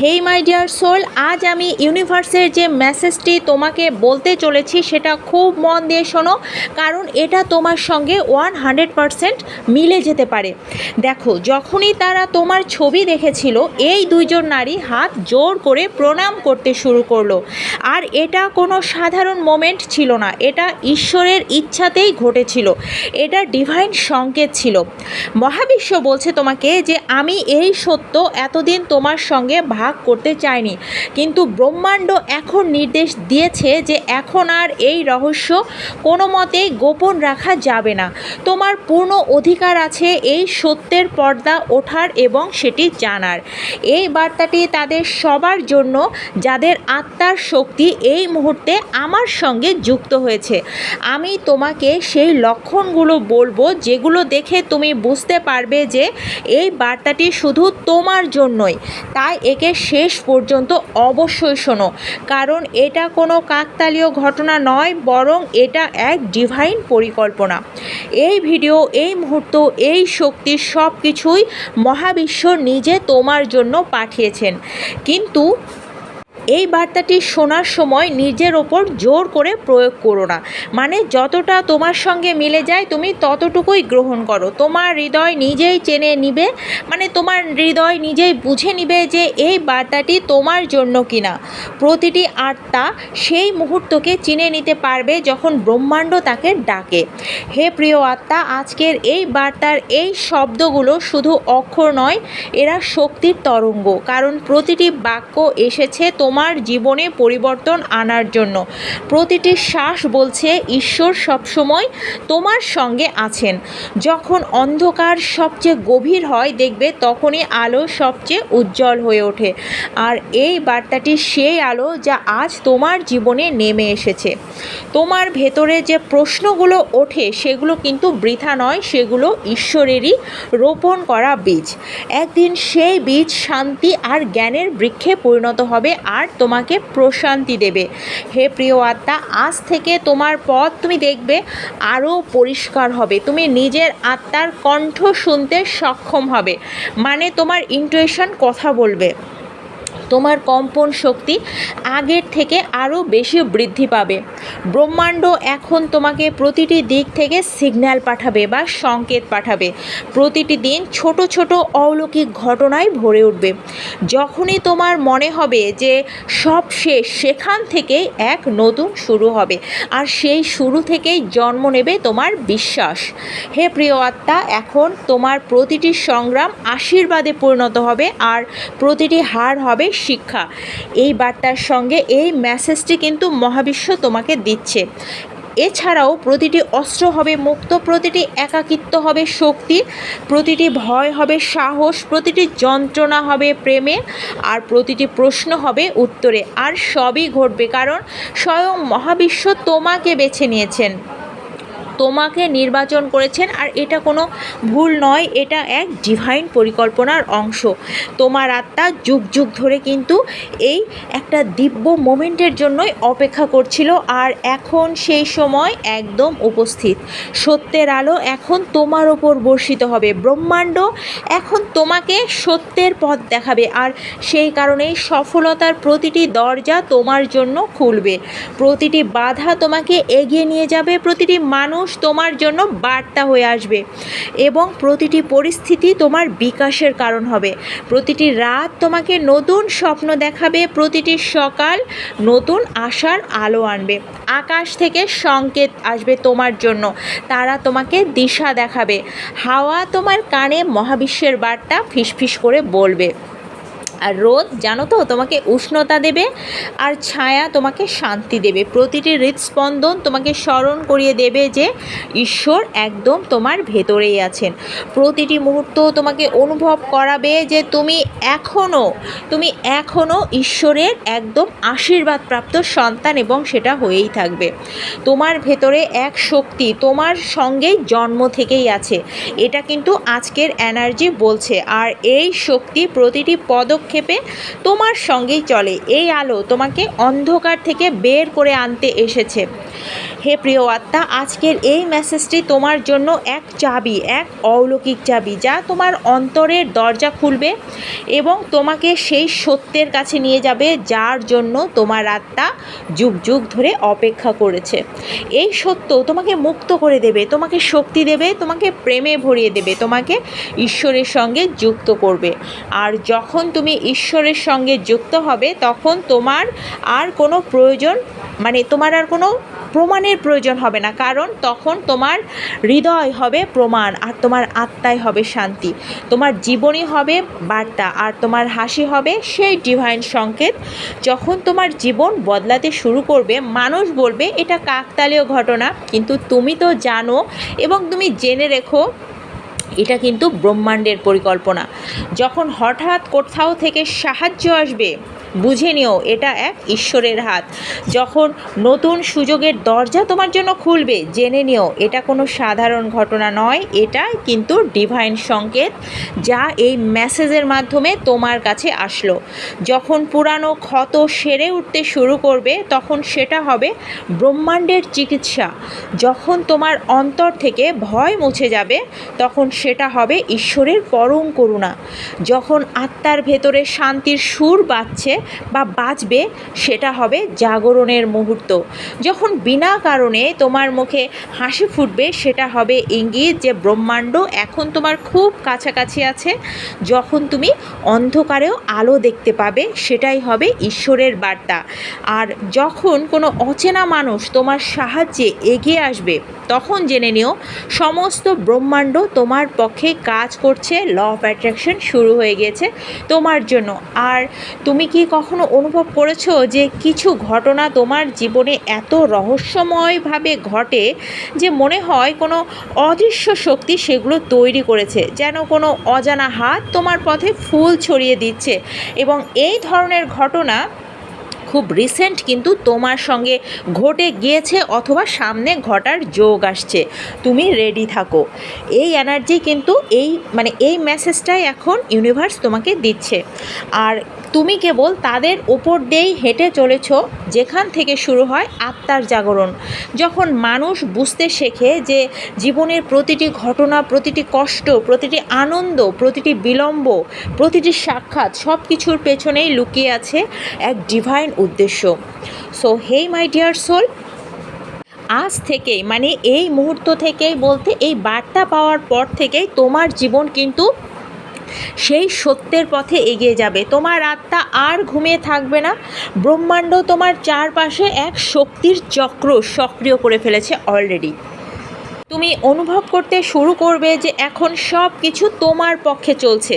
Hey my dear soul আজ আমি ইউনিভার্সের যে মেসেজটি তোমাকে বলতে চলেছি, সেটা খুব মন দিয়ে শোনো, কারণ এটা তোমার সঙ্গে ওয়ান হান্ড্রেড পারসেন্ট মিলে যেতে পারে। দেখো, যখনই তারা তোমার ছবি দেখেছিল, এই দুইজন নারী হাত জোর করে প্রণাম করতে শুরু করল। আর এটা কোনো সাধারণ মোমেন্ট ছিল না, এটা ঈশ্বরের ইচ্ছাতেই ঘটেছিল, এটা ডিভাইন সংকেত ছিল। মহাবিশ্ব বলছে তোমাকে যে, আমি এই সত্য এতদিন তোমার সঙ্গে করতে চায়নি। কিন্তু ব্রহ্মাণ্ড এখন নির্দেশ দিয়েছে যে এখন আর এই রহস্য কোনো মতেই গোপন রাখা যাবে না। তোমার পূর্ণ অধিকার আছে এই সত্যের পর্দা ওঠার এবং সেটি জানার। এই বার্তাটি তাদের সবার জন্য, যাদের আত্মার শক্তি এই মুহূর্তে আমার সঙ্গে যুক্ত হয়েছে। আমি তোমাকে সেই লক্ষণগুলো বলব যেগুলো দেখে তুমি বুঝতে পারবে যে এই বার্তাটি শুধু তোমার জন্যই। তাই একে শেষ পর্যন্ত অবশ্যই শোনো। কারণ এটা কোনো কাকতালীয় ঘটনা নয়, বরং এটা এক ডিভাইন পরিকল্পনা। এই ভিডিও এই মুহূর্ত, এই শক্তি সব কিছুই মহাবিশ্ব নিজে তোমার জন্য পাঠিয়েছেন। কিন্তু এই বার্তাটি শোনার সময় নিজের ওপর জোর করে প্রয়োগ করো না। মানে যতটা তোমার সঙ্গে মিলে যায়, তুমি ততটুকুই গ্রহণ করো। তোমার হৃদয় নিজেই চেনে নিবে মানে তোমার হৃদয় নিজেই বুঝে নিবে যে এই বার্তাটি তোমার জন্য কিনা। প্রতিটি আত্মা সেই মুহূর্তকে চিনে নিতে পারবে যখন ব্রহ্মাণ্ড তাকে ডাকে। হে প্রিয় আত্মা, আজকের এই বার্তার এই শব্দগুলো শুধু অক্ষর নয়, এরা শক্তির তরঙ্গ। কারণ প্রতিটি বাক্য এসেছে তোমার জীবনে পরিবর্তন আনার জন্য। প্রতিটি শ্বাস বলছে, ঈশ্বর সবসময় তোমার সঙ্গে আছেন। যখন অন্ধকার সবচেয়ে গভীর হয়, দেখবে তখনই আলো সবচেয়ে উজ্জ্বল হয়ে ওঠে। আর এই বার্তাটি সেই আলো যা আজ তোমার জীবনে নেমে এসেছে। তোমার ভেতরে যে প্রশ্নগুলো ওঠে, সেগুলো কিন্তু বৃথা নয়, সেগুলো ঈশ্বরেরই রোপণ করা বীজ। একদিন সেই বীজ শান্তি আর জ্ঞানের বৃক্ষে পরিণত হবে, আর তোমাকে প্রশান্তি দেবে। হে প্রিয় আত্মা, আজ থেকে তোমার পথ তুমি দেখবে আরও পরিষ্কার হবে। তুমি নিজের আত্মার কণ্ঠ শুনতে সক্ষম হবে। মানে তোমার ইন্টুয়েশন কথা বলবে। তোমার কম্পন শক্তি আগের থেকে আরও বেশি বৃদ্ধি পাবে। ব্রহ্মাণ্ড এখন তোমাকে প্রতিটি দিক থেকে সিগন্যাল পাঠাবে বা সংকেত পাঠাবে। প্রতিটি দিন ছোট ছোট অলৌকিক ঘটনায় ভরে উঠবে। যখনই তোমার মনে হবে যে সব শেষ, সেখান থেকেই এক নতুন শুরু হবে। আর সেই শুরু থেকেই জন্ম নেবে তোমার বিশ্বাস। হে প্রিয় আত্মা, এখন তোমার প্রতিটি সংগ্রাম আশীর্বাদে পরিণত হবে আর প্রতিটি হার হবে শিক্ষা। এই বার্তার সঙ্গে এই মেসেজটি কিন্তু মহাবিশ্ব তোমাকে দিচ্ছে। এছাড়াও প্রতিটি অস্ত্র হবে মুক্ত, প্রতিটি একাকিত্ব হবে শক্তি, প্রতিটি ভয় হবে সাহস, প্রতিটি যন্ত্রণা হবে প্রেমে, আর প্রতিটি প্রশ্ন হবে উত্তরে। আর সবই ঘটবে কারণ স্বয়ং মহাবিশ্ব তোমাকে বেছে নিয়েছেন। তোমাকে নির্বাচন করেছেন আর এটা কোনো ভুল নয়, এটা এক ডিভাইন পরিকল্পনার অংশ। তোমার আত্মা যুগ যুগ ধরে কিন্তু এই একটা দিব্য মোমেন্টের জন্যই অপেক্ষা করছিল আর এখন সেই সময় একদম উপস্থিত। সত্যের আলো এখন তোমার ওপর বর্ষিত হবে। ব্রহ্মাণ্ড এখন তোমাকে সত্যের পথ দেখাবে আর সেই কারণেই সফলতার প্রতিটি দরজা তোমার জন্য খুলবে। প্রতিটি বাধা তোমাকে এগিয়ে নিয়ে যাবে, প্রতিটি মানুষ তোমার জন্য বার্তা হয়ে আসবে এবং প্রতিটি পরিস্থিতি তোমার বিকাশের কারণ হবে। প্রতিটি রাত তোমাকে নতুন স্বপ্ন দেখাবে, প্রতিটি সকাল নতুন আশার আলো আনবে। আকাশ থেকে সংকেত আসবে তোমার জন্য, তারা তোমাকে দিশা দেখাবে। হাওয়া তোমার কানে মহাবিশ্বের বার্তা ফিসফিস করে বলবে। আর রোদ, জানো তো, তোমাকে উষ্ণতা দেবে আর ছায়া তোমাকে শান্তি দেবে। প্রতিটি হৃদস্পন্দন তোমাকে স্মরণ করিয়ে দেবে যে ঈশ্বর একদম তোমার ভেতরেই আছেন। প্রতিটি মুহূর্ত তোমাকে অনুভব করাবে যে তুমি এখনও তুমি এখনও ঈশ্বরের একদম আশীর্বাদপ্রাপ্ত সন্তান এবং সেটা হয়েই থাকবে। তোমার ভেতরে এক শক্তি, তোমার সঙ্গেই জন্ম থেকেই আছে। এটা কিন্তু আজকের এনার্জি বলছে। আর এই শক্তি প্রতিটি পদক্ষেপে তোমার সঙ্গেই চলে। এই আলো তোমাকে অন্ধকার থেকে বের করে আনতে এসেছে। হে প্রিয় আত্মা, আজকের এই মেসেজটি তোমার জন্য এক চাবি, এক অলৌকিক চাবি, যা তোমার অন্তরের দরজা খুলবে এবং তোমাকে সেই সত্যের কাছে নিয়ে যাবে, যার জন্য তোমার আত্মা যুগ যুগ ধরে অপেক্ষা করেছে। এই সত্য তোমাকে মুক্ত করে দেবে, তোমাকে শক্তি দেবে, তোমাকে প্রেমে ভরিয়ে দেবে, তোমাকে ঈশ্বরের সঙ্গে যুক্ত করবে। আর যখন তুমি ঈশ্বরের সঙ্গে যুক্ত হবে, তখন তোমার আর কোনো প্রয়োজন মানে তোমার আর কোনো প্রমাণের প্রয়োজন হবে না, কারণ তখন তোমার হৃদয় হবে প্রমাণ আর তোমার আত্মায় হবে শান্তি। তোমার জীবনই হবে বার্তা আর তোমার হাসি হবে সেই ডিভাইন সংকেত। যখন তোমার জীবন বদলাতে শুরু করবে, মানুষ বলবে, এটা কাকতালীয় ঘটনা। কিন্তু তুমি তো জানো এবং তুমি জেনে রেখো এটা কিন্তু ব্রহ্মাণ্ডের পরিকল্পনা। যখন হঠাৎ কোথাও থেকে সাহায্য আসবে, বুঝে নিও এটা এক ঈশ্বরের হাত। যখন নতুন সুযোগের দরজা তোমার জন্য খুলবে, জেনে নিও এটা কোনো সাধারণ ঘটনা নয় এটা কিন্তু ডিভাইন সংকেত যা এই মেসেজের মাধ্যমে তোমার কাছে আসলো। যখন পুরানো ক্ষত সেরে উঠতে শুরু করবে, তখন সেটা হবে ব্রহ্মাণ্ডের চিকিৎসা। যখন তোমার অন্তর থেকে ভয় মুছে যাবে, তখন সেটা হবে ঈশ্বরের পরম করুণা। যখন আত্মার ভেতরে শান্তির সুর বাজছে বা বাজবে, সেটা হবে জাগরণের মুহূর্ত। যখন বিনা কারণে তোমার মুখে হাসি ফুটবে, সেটা হবে ইঙ্গিত যে ব্রহ্মাণ্ড এখন তোমার খুব কাছাকাছি আছে। যখন তুমি অন্ধকারেও আলো দেখতে পাবে, সেটাই হবে ঈশ্বরের বার্তা। আর যখন কোনো অচেনা মানুষ তোমার সাহায্যে এগিয়ে আসবে, তখন জেনে নিও, সমস্ত ব্রহ্মাণ্ড তোমার পক্ষে কাজ করছে ল অফ অ্যাট্রাকশন শুরু হয়ে গেছে তোমার জন্য। আর তুমি কি কখনো অনুভব করেছ যে কিছু ঘটনা তোমার জীবনে এত রহস্যময়ভাবে ঘটে যে মনে হয় কোনো অদৃশ্য শক্তি সেগুলো তৈরি করেছে, যেন কোনো অজানা হাত তোমার পথে ফুল ছড়িয়ে দিচ্ছে? এবং এই ধরনের ঘটনা খুব রিসেন্ট কিন্তু তোমার সঙ্গে ঘটে গিয়েছে অথবা সামনে ঘটার যোগ আসছে। তুমি রেডি থাকো। এই এনার্জি কিন্তু এই মানে এই মেসেজটাই এখন ইউনিভার্স তোমাকে দিচ্ছে। আর তুমি কেবল তাদের ওপর দিয়েই হেঁটে চলেছ, যেখান থেকে শুরু হয় আত্মার জাগরণ। যখন মানুষ বুঝতে শেখে যে জীবনের প্রতিটি ঘটনা, প্রতিটি কষ্ট, প্রতিটি আনন্দ, প্রতিটি বিলম্ব, প্রতিটি সাক্ষাৎ সব কিছুর পেছনেই লুকিয়ে আছে এক ডিভাইন উদ্দেশ্য। So hey my dear soul আজ থেকেই মানে এই মুহূর্ত থেকেই বলতে, এই বার্তা পাওয়ার পর থেকেই তোমার জীবন কিন্তু সেই সত্যের পথে এগিয়ে যাবে। তোমার আত্মা আর ঘুমিয়ে থাকবে না। ব্রহ্মাণ্ড তোমার চারপাশে এক শক্তির চক্র সক্রিয় করে ফেলেছে অলরেডি তুমি অনুভব করতে শুরু করবে যে এখন সব কিছু তোমার পক্ষে চলছে।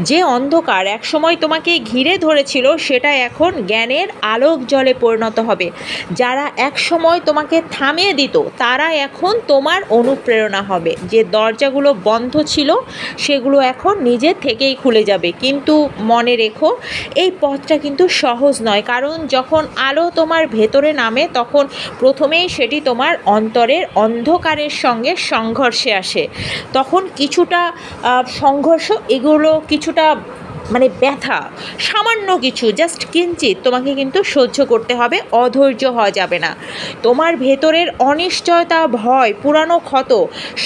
যে অন্ধকার একসময় তোমাকে ঘিরে ধরেছিল, সেটা এখন জ্ঞানের আলোক জলে পরিণত হবে। যারা একসময় তোমাকে থামিয়ে দিত, তারা এখন তোমার অনুপ্রেরণা হবে। যে দরজাগুলো বন্ধ ছিল, সেগুলো এখন নিজে থেকেই খুলে যাবে। কিন্তু মনে রেখো, এই পথটা কিন্তু সহজ নয়। কারণ যখন আলো তোমার ভেতরে নামে, তখন প্রথমেই সেটি তোমার অন্তরের অন্ধকারের সঙ্গে সংঘর্ষে আসে। তখন কিছুটা সংঘর্ষ, এগুলো কিছুটা মানে ব্যথা, সামান্য কিছু জাস্ট কিঞ্চিত তোমাকে কিন্তু সহ্য করতে হবে, অধৈর্য হওয়া যাবে না। তোমার ভেতরের অনিশ্চয়তা, ভয়, পুরানো ক্ষত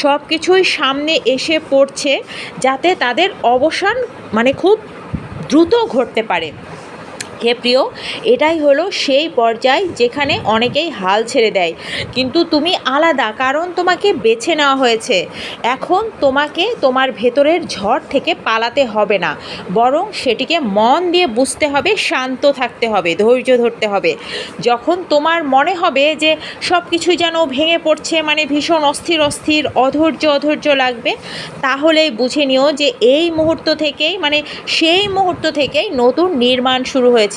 সব কিছুই সামনে এসে পড়ছে, যাতে তাদের অবসান মানে খুব দ্রুত ঘটতে পারে। হে প্রিয়। এটাই হলো সেই পর্যায় যেখানে অনেকেই হাল ছেড়ে দেয়। কিন্তু তুমি আলাদা, কারণ তোমাকে বেছে নেওয়া হয়েছে। এখন তোমাকে তোমার ভেতরের ঝড় থেকে পালাতে হবে না। বরং সেটিকে মন দিয়ে বুঝতে হবে, শান্ত থাকতে হবে, ধৈর্য ধরতে হবে। যখন তোমার মনে হবে যে সব কিছুই যেন ভেঙে পড়ছে মানে ভীষণ অস্থির অস্থির, অধৈর্য অধৈর্য লাগবে, তাহলেই বুঝে নিও যে এই মুহূর্ত থেকেই মানে সেই মুহূর্ত থেকেই নতুন নির্মাণ শুরু হয়েছে।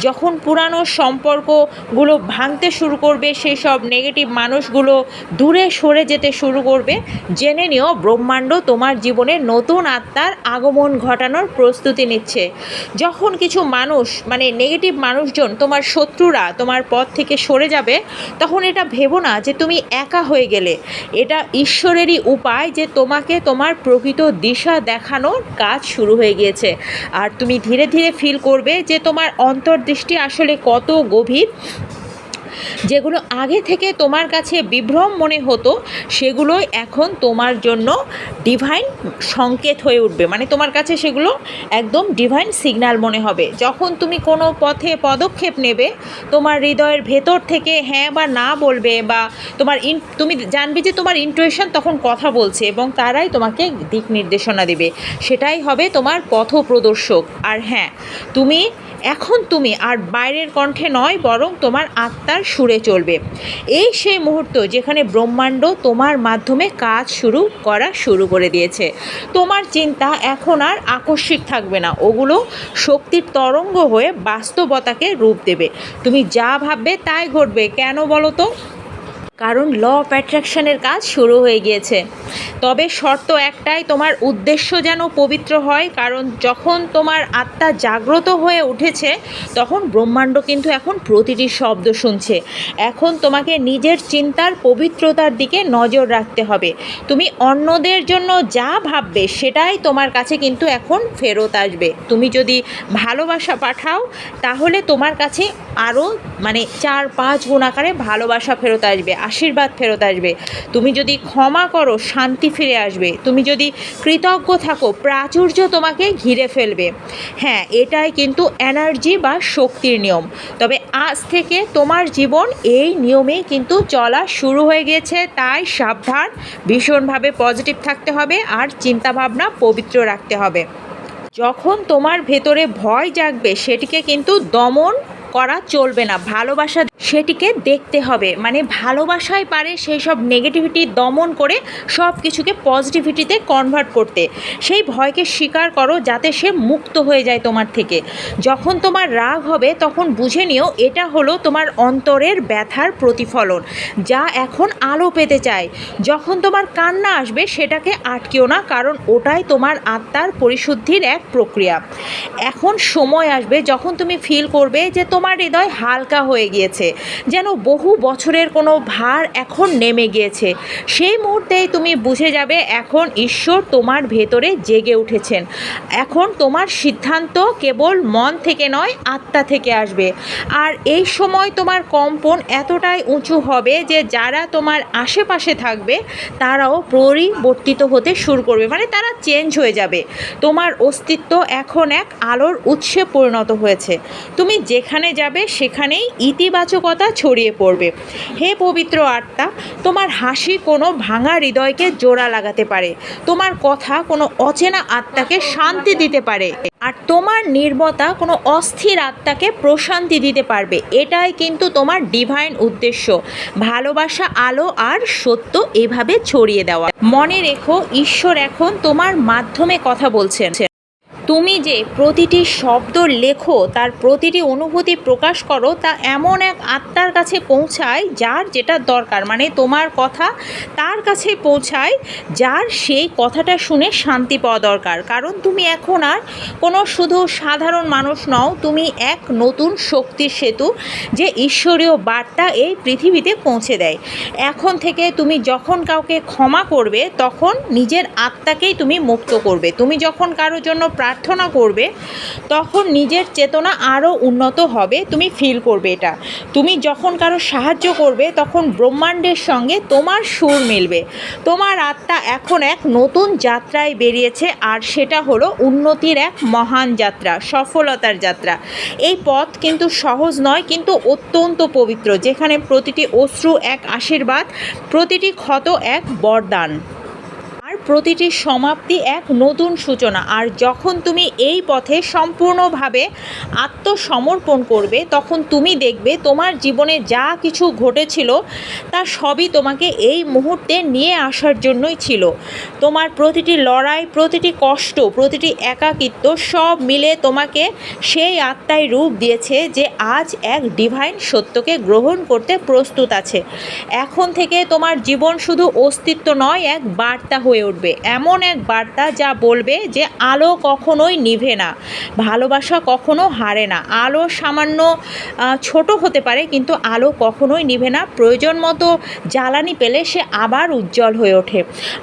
যখন পুরানো সম্পর্কগুলো ভাঙতে শুরু করবে, সেই সব নেগেটিভ মানুষগুলো দূরে সরে যেতে শুরু করবে, জেনে নিও ব্রহ্মাণ্ড তোমার জীবনে নতুন আত্মার আগমন ঘটানোর প্রস্তুতি নিচ্ছে। যখন কিছু মানুষ মানে নেগেটিভ মানুষজন, তোমার শত্রুরা তোমার পথ থেকে সরে যাবে, তখন এটা ভেবো না যে তুমি একা হয়ে গেলে। এটা ঈশ্বরেরই উপায় যে তোমাকে তোমার প্রকৃত দিশা দেখানোর কাজ শুরু হয়ে গিয়েছে। আর তুমি ধীরে ধীরে ফিল করবে যে তোমার অন্তর্দৃষ্টি আসলে কত গভীর? যেগুলো আগে থেকে তোমার কাছে বিভ্রম মনে হতো, সেগুলোই এখন তোমার জন্য ডিভাইন সংকেত হয়ে উঠবে। মানে তোমার কাছে সেগুলো একদম ডিভাইন সিগন্যাল মনে হবে। যখন তুমি কোনো পথে পদক্ষেপ নেবে, তোমার হৃদয়ের ভেতর থেকে হ্যাঁ বা না বলবে বা তোমার ইন, তুমি জানবে যে তোমার ইন্টুয়েশন তখন কথা বলছে এবং তারাই তোমাকে দিক নির্দেশনা দেবে। সেটাই হবে তোমার পথ প্রদর্শক আর হ্যাঁ তুমি এখন তুমি আর বাইরের কণ্ঠে নয়, বরং তোমার আত্মার সুরে চলবে। এই সেই মুহূর্ত যেখানে ব্রহ্মাণ্ড তোমার মাধ্যমে কাজ শুরু করা শুরু করে দিয়েছে। তোমার চিন্তা এখন আর আকস্মিক থাকবে না। ওগুলো শক্তির তরঙ্গ হয়ে বাস্তবতাকে রূপ দেবে। তুমি যা ভাববে তাই ঘটবে। কেন বলো তো? কারণ ল অফ অ্যাট্রাকশনের কাজ শুরু হয়ে গিয়েছে। তবে শর্ত একটাই, তোমার উদ্দেশ্য যেন পবিত্র হয়, কারণ যখন তোমার আত্মা জাগ্রত হয়ে উঠেছে, তখন ব্রহ্মাণ্ড কিন্তু এখন প্রতিটি শব্দ শুনছে। এখন তোমাকে নিজের চিন্তার পবিত্রতার দিকে নজর রাখতে হবে। তুমি অন্যদের জন্য যা ভাববে, সেটাই তোমার কাছে কিন্তু এখন ফেরত আসবে। তুমি যদি ভালোবাসা পাঠাও, তাহলে তোমার কাছে আরও মানে চার পাঁচ গুণ আকারে ভালোবাসা ফেরত আসবে। আশীর্বাদ ফেরত আসবে। তুমি যদি ক্ষমা করো, শান্তি ফিরে আসবে। তুমি যদি কৃতজ্ঞ থাকো, প্রাচুর্য তোমাকে ঘিরে ফেলবে। হ্যাঁ এটাই কিন্তু এনার্জি বা শক্তির নিয়ম। তবে আজ থেকে তোমার জীবন এই নিয়মেই কিন্তু চলা শুরু হয়ে গেছে তাই সাবধান, ভীষণভাবে পজিটিভ থাকতে হবে আর চিন্তাভাবনা পবিত্র রাখতে হবে। যখন তোমার ভেতরে ভয় জাগবে, সেটিকে কিন্তু দমন করা চলবে না। ভালোবাসা সেটিকে দেখতে হবে। মানে ভালোবাসায় পারে সেই সব নেগেটিভিটি দমন করে সব কিছুকে পজিটিভিটিতে কনভার্ট করতে। সেই ভয়কে স্বীকার করো যাতে সে মুক্ত হয়ে যায় তোমার থেকে। যখন তোমার রাগ হবে তখন বুঝে নিও এটা হলো তোমার অন্তরের ব্যথার প্রতিফলন, যা এখন আলো পেতে চায়। যখন তোমার কান্না আসবে সেটাকে আটকেও না, কারণ ওটাই তোমার আত্মার পরিশুদ্ধির এক প্রক্রিয়া। এখন সময় আসবে যখন তুমি ফিল করবে যে তোমার হৃদয় হালকা হয়ে গিয়েছে। যেন বহু বছরের কোনো ভার এখন নেমে গিয়েছে। সেই মুহূর্তেই তুমি বুঝে যাবে এখন ঈশ্বর তোমার ভেতরে জেগে উঠেছেন। এখন তোমার সিদ্ধান্ত কেবল মন থেকে নয়, আত্মা থেকে আসবে। আর এই সময় তোমার কম্পন এতটাই উঁচু হবে যে যারা তোমার আশেপাশে থাকবে, তারাও পরিবর্তিত হতে শুরু করবে। মানে তারা চেঞ্জ হয়ে যাবে। তোমার অস্তিত্ব এখন এক আলোর উৎসে পরিণত হয়েছে। তুমি যেখানে যাবে, সেখানেই ইতিবাচকতা ছড়িয়ে পড়বে। হে পবিত্র আত্মা, তোমার হাসি কোনো ভাঙা হৃদয়কে জোড়া লাগাতে পারে। তোমার কথা কোনো অচেনা আত্মাকে শান্তি দিতে পারে। আর তোমার নির্মতা কোনো অস্থির আত্মাকে প্রশান্তি দিতে পারবে। এটাই কিন্তু তোমার ডিভাইন উদ্দেশ্য। ভালোবাসা, আলো আর সত্য এভাবে ছড়িয়ে দেওয়া। মনে রেখো, ঈশ্বর এখন তোমার মাধ্যমে কথা বলছেন। তুমি যে প্রতিটি শব্দ লেখো, তার প্রতিটি অনুভূতি প্রকাশ করো, তা এমন এক আত্মার কাছে পৌঁছায় যার যেটা দরকার। মানে তোমার কথা তার কাছে পৌঁছায় যার সেই কথাটা শুনে শান্তি পাওয়া দরকার। কারণ তুমি এখন আর কোনো শুধু সাধারণ মানুষ নও, তুমি এক নতুন শক্তির সেতু যে ঈশ্বরীয় বার্তা এই পৃথিবীতে পৌঁছে দেয়। এখন থেকে তুমি যখন কাউকে ক্ষমা করবে, তখন নিজের আত্মাকেই তুমি মুক্ত করবে। তুমি যখন কারোর জন্য প্রার্থনা করবে, তখন নিজের চেতনা আরও উন্নত হবে, তুমি ফিল করবে এটা। তুমি যখন কারও সাহায্য করবে, তখন ব্রহ্মাণ্ডের সঙ্গে তোমার সুর মিলবে। তোমার আত্মা এখন এক নতুন যাত্রায় বেরিয়েছে, আর সেটা হলো উন্নতির এক মহান যাত্রা, সফলতার যাত্রা। এই পথ কিন্তু সহজ নয়, কিন্তু অত্যন্ত পবিত্র, যেখানে প্রতিটি অশ্রু এক আশীর্বাদ, প্রতিটি ক্ষত এক বরদান। প্রতিটি সমাপ্তি এক নতুন সূচনা। আর যখন তুমি এই পথে সম্পূর্ণভাবে আত্মসমর্পণ করবে, তখন তুমি দেখবে তোমার জীবনে যা কিছু ঘটেছিল, তা সবই তোমাকে এই মুহূর্তে নিয়ে আসার জন্যই ছিল। তোমার প্রতিটি লড়াই, প্রতিটি কষ্ট, প্রতিটি একাকিত্ব সব মিলে তোমাকে সেই আত্মায় রূপ দিয়েছে যে আজ এক ডিভাইন সত্যকে গ্রহণ করতে প্রস্তুত আছে। এখন থেকে তোমার জীবন শুধু অস্তিত্ব নয়, এক বার্তা হয়ে উঠবে। উঠবে এমন এক বার্তা যা বলবে যে আলো কখনোই নিভে না, ভালোবাসা কখনো হারে না। আলো সামান্য ছোট হতে পারে কিন্তু আলো কখনোই নিভে না। প্রয়োজন মতো জ্বালানি পেলে সে আবার উজ্জ্বল হয়ে ওঠে।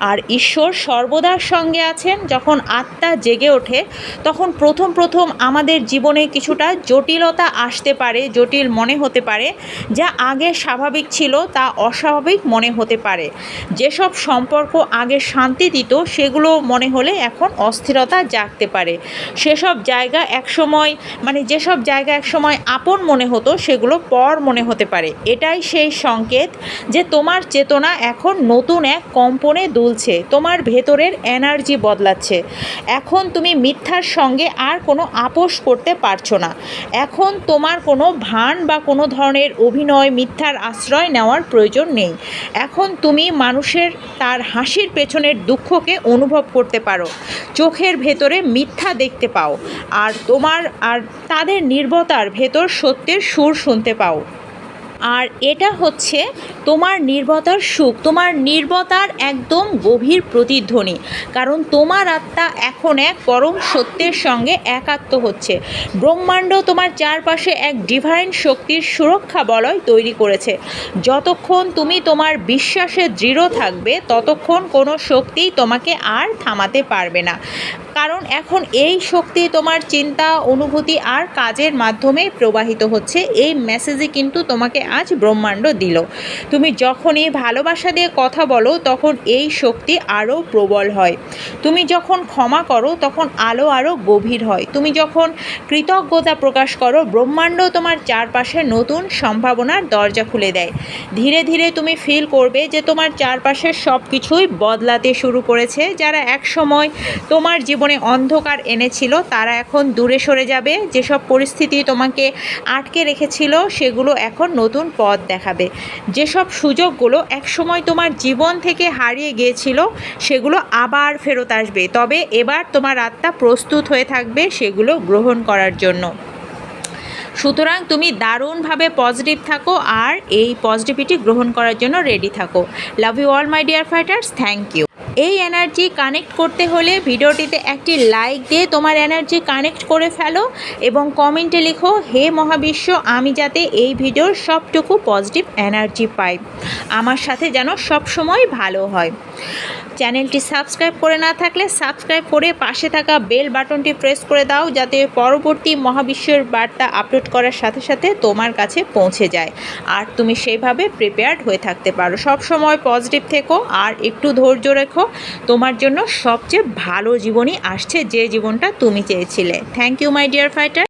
আর ঈশ্বর সর্বদার সঙ্গে আছেন। যখন আত্মা জেগে ওঠে, তখন প্রথম প্রথম আমাদের জীবনে কিছুটা জটিলতা আসতে পারে, জটিল মনে হতে পারে, যা আগে স্বাভাবিক ছিল তা অস্বাভাবিক মনে হতে পারে। যেসব সম্পর্ক আগে শান্তি দিত, সেগুলো মনে হলে এখন অস্থিরতা জাগতে পারে। সেসব জায়গা একসময় মানে যেসব জায়গা একসময় আপন মনে হতো, সেগুলো পর মনে হতে পারে। এটাই সেই সংকেত যে তোমার চেতনা এখন নতুন এক কম্পনে দুলছে, তোমার ভেতরের এনার্জি বদলাচ্ছে। এখন তুমি মিথ্যার সঙ্গে আর কোনো আপোষ করতে পারছ না। এখন তোমার কোনো ভান বা কোনো ধরনের অভিনয়, মিথ্যার আশ্রয় নেওয়ার প্রয়োজন নেই। এখন তুমি মানুষের, তার হাসির পেছনের দুঃখকে অনুভব করতে পারো। চোখের ভেতরে মিথ্যা দেখতে পাও। আর তোমার আর তাদের নির্বতার ভেতর সত্যের সুর শুনতে পাও। আর এটা হচ্ছে তোমার নির্বতার সুখ, তোমার নির্বতার একদম গভীর প্রতিধ্বনি। কারণ তোমার আত্মা এখন এক পরম সত্যের সঙ্গে একাত্ম হচ্ছে। ব্রহ্মাণ্ড তোমার চারপাশে এক ডিভাইন শক্তির সুরক্ষা বলয় তৈরি করেছে। যতক্ষণ তুমি তোমার বিশ্বাসে দৃঢ় থাকবে, ততক্ষণ কোনো শক্তিই তোমাকে আর থামাতে পারবে না। কারণ এখন এই শক্তি তোমার চিন্তা, অনুভূতি আর কাজের মাধ্যমে প্রবাহিত হচ্ছে। এই মেসেজই কিন্তু তোমাকে আজ ব্রহ্মাণ্ড দিল। তুমি যখনই ভালোবাসা দিয়ে কথা বলো, তখন এই শক্তি আরও প্রবল হয়। তুমি যখন ক্ষমা করো, তখন আলো আরও গভীর হয়। তুমি যখন কৃতজ্ঞতা প্রকাশ করো, ব্রহ্মাণ্ড তোমার চারপাশে নতুন সম্ভাবনার দরজা খুলে দেয়। ধীরে ধীরে তুমি ফিল করবে যে তোমার চারপাশের সব কিছুই বদলাতে শুরু করেছে। যারা একসময় তোমার জীবনে অন্ধকার এনেছিল, তারা এখন দূরে সরে যাবে। যেসব পরিস্থিতি তোমাকে আটকে রেখেছিল, সেগুলো এখন নতুন পথ দেখাবে। যেসব সুযোগগুলো একসময় তোমার জীবন থেকে হারিয়ে গিয়েছিল, সেগুলো আবার ফেরত আসবে। তবে এবার তোমার আত্মা প্রস্তুত হয়ে থাকবে সেগুলো গ্রহণ করার জন্য। সুতরাং তুমি দারুণভাবে পজিটিভ থাকো আর এই পজিটিভিটি গ্রহণ করার জন্য রেডি থাকো। Love you all my dear fighters thank you এই এনার্জি কানেক্ট করতে হলে ভিডিওটিতে একটি লাইক দিয়ে তোমার এনার্জি কানেক্ট করে ফেলো এবং কমেন্টে লিখো, হে মহাবিশ্ব, আমি যাতে এই ভিডিওর সবটুকু পজিটিভ এনার্জি পাই। আমার সাথে যেন সবসময় ভালো হয়। চ্যানেলটি সাবস্ক্রাইব করে না থাকলে সাবস্ক্রাইব করে পাশে থাকা বেল বাটনটি প্রেস করে দাও, যাতে পরবর্তী মহাবিশ্বের বার্তা আপলোড করার সাথে সাথে তোমার কাছে পৌঁছে যায়। আর তুমি সেইভাবে প্রিপেয়ার্ড হয়ে থাকতে পারো। সব সময় পজিটিভ থেকো, আর একটু ধৈর্য রেখো তোমার জন্য সবচেয়ে ভালো জীবনই আসছে যে জীবনটা তুমি চেয়েছিলে। Thank you my dear fighter